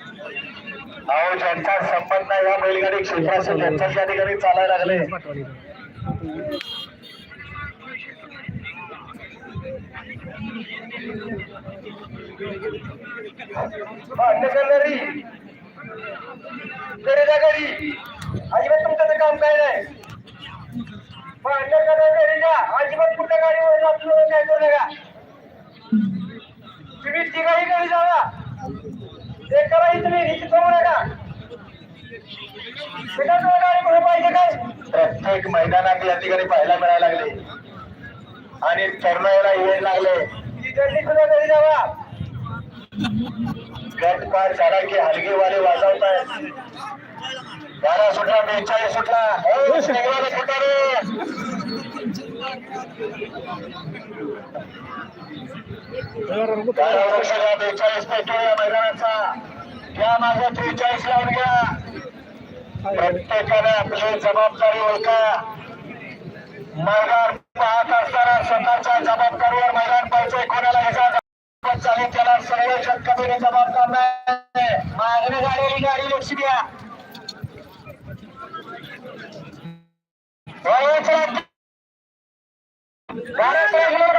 अहो ज्यांचा संबंध या बैलगाडी क्षेत्राशी त्यांच्या त्या ठिकाणी चालायला लागले. अजिबात तुमचं ते काम काय नाही भांडण करणार घरी जा अजिबात कुठल्या गाडीवर आपलं काय करू नका तिघाही घरी जावा. एकालाही तुम्ही हिची करू नका. पाहिजे काय? प्रत्येक मैदानात या ठिकाणी पाहायला मिळायला लागले. आणि तरुणाईला येऊ लागले. तिकडली सुद्धा घरी जावा. गट पार झाला की हलगेवाले वाजवत आहेत बारा सुटला बेचाळीस सुटला. हो, बेचाळीस पेटो या मैदानाचा त्रेचाळीस लावून घ्या प्रत्येकाने आपली जबाबदारी ओळखा. मैदान पाहत असताना स्वतःच्या जबाबदारीवर मैदान पाहिजे कोणाला इजा चालेल त्याला संयोजक कमिटी जबाबदार नाही मागणी झालेली गाडी लक्ष द्या Para